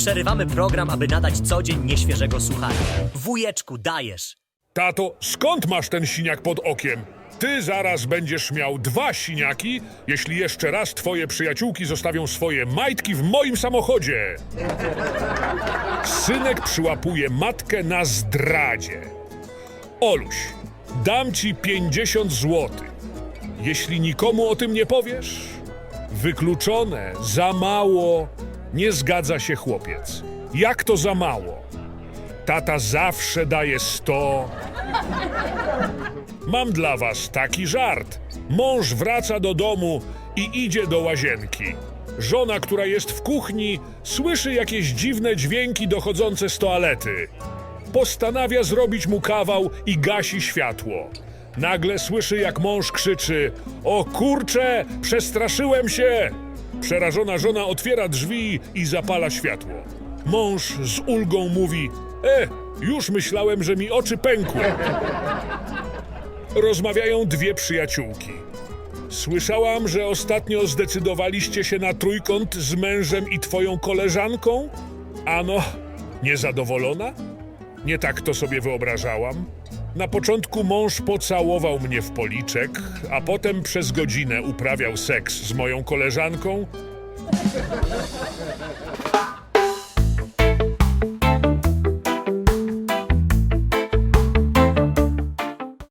Przerywamy program, aby nadać co dzień nieświeżego suchara. Wujeczku, dajesz. Tato, skąd masz ten siniak pod okiem? Ty zaraz będziesz miał dwa siniaki, jeśli jeszcze raz twoje przyjaciółki zostawią swoje majtki w moim samochodzie. Synek przyłapuje matkę na zdradzie. Oluś, dam ci 50 złotych. Jeśli nikomu o tym nie powiesz, wykluczone, za mało, nie zgadza się chłopiec. Jak to za mało? Tata zawsze daje 100. Mam dla was taki żart. Mąż wraca do domu i idzie do łazienki. Żona, która jest w kuchni, słyszy jakieś dziwne dźwięki dochodzące z toalety. Postanawia zrobić mu kawał i gasi światło. Nagle słyszy, jak mąż krzyczy: O kurcze, przestraszyłem się! Przerażona żona otwiera drzwi i zapala światło. Mąż z ulgą mówi: E, już myślałem, że mi oczy pękły. Rozmawiają dwie przyjaciółki. Słyszałam, że ostatnio zdecydowaliście się na trójkąt z mężem i twoją koleżanką? Ano, niezadowolona? Nie tak to sobie wyobrażałam. Na początku mąż pocałował mnie w policzek, a potem przez godzinę uprawiał seks z moją koleżanką.